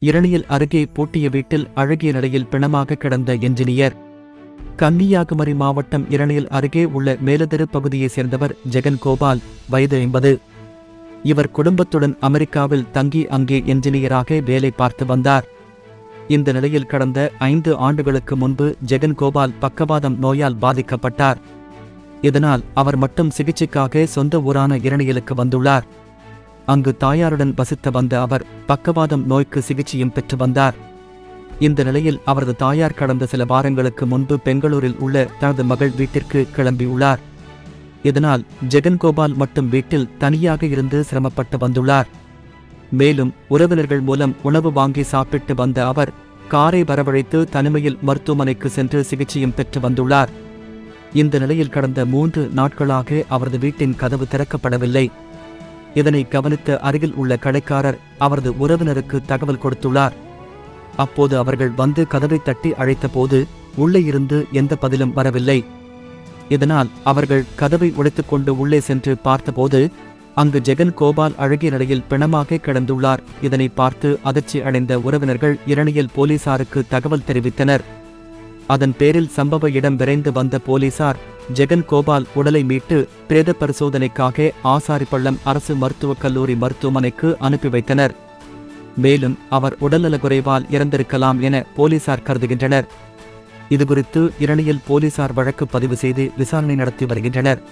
இரணியல் அருகே பூட்டிய வீட்டில் அழகிய நிலையில் பிணமாக கிடந்த என்ஜினியர். கன்னியாகுமரி மாவட்டம் இரணியல் அருகே உள்ள மேலதெரு பகுதியைச் சேர்ந்தவர் ஜெகன் கோபால் வயது ஐம்பது. இவர் குடும்பத்துடன் அமெரிக்காவில் தங்கி அங்கே என்ஜினியராக வேலை பார்த்து வந்தார். இந்த நிலையில் கடந்த ஐந்து ஆண்டுகளுக்கு முன்பு ஜெகன் கோபால் பக்கவாதம் நோயால் பாதிக்கப்பட்டார். இதனால் அவர் மட்டும் சிகிச்சைக்காக சொந்த ஊரான இரணியலுக்கு வந்துள்ளார். அங்கு தாயாருடன் வசித்து வந்த அவர் பக்கவாதம் நோய்க்கு சிகிச்சையும் பெற்று வந்தார். இந்த நிலையில் அவரது தாயார் கடந்த சில வாரங்களுக்கு முன்பு பெங்களூரில் உள்ள தனது மகள் வீட்டிற்கு கிளம்பியுள்ளார் இதனால் ஜெகன் கோபால் மட்டும் வீட்டில் தனியாக இருந்து சிரமப்பட்டு வந்துள்ளார். மேலும் உறவினர்கள் மூலம் உணவு வாங்கி சாப்பிட்டு வந்த அவர் காரை வரவழைத்து தனிமையில் மருத்துவமனைக்கு சென்று சிகிச்சையும் பெற்று வந்துள்ளார். இந்த நிலையில் கடந்த மூன்று நாட்களாக அவரது வீட்டின் கதவு திறக்கப்படவில்லை. இதனை கவனித்த அருகில் உள்ள கடைக்காரர் அவரது உறவினருக்கு தகவல் கொடுத்துள்ளார். அப்போது அவர்கள் வந்து கதவை தட்டி அழைத்தபோது உள்ளே இருந்து எந்த பதிலும் வரவில்லை. இதனால் அவர்கள் கதவை உடைத்துக் கொண்டு உள்ளே சென்று பார்த்தபோது அங்கு ஜெகன் கோபால் அழகிய நிலையில் பிணமாக கிடந்துள்ளார். இதனை பார்த்து அதிர்ச்சி அடைந்த உறவினர்கள் இரணியல் போலீசாருக்கு தகவல் தெரிவித்தனர். அதன் பேரில் சம்பவ இடம் விரைந்து வந்த போலீசார் ஜெகன் கோபால் உடலை மீட்டு பிரேத பரிசோதனைக்காக ஆசாரிப்பள்ளம் அரசு மருத்துவக் கல்லூரி மருத்துவமனைக்கு அனுப்பி வைத்தனர். மேலும் அவர் உடல்நலக்குறைவால் இறந்திருக்கலாம் என போலீசார் கருதுகின்றனர். இதுகுறித்து இரணியல் போலீசார் வழக்கு பதிவு செய்து விசாரணை நடத்தி வருகின்றனர்.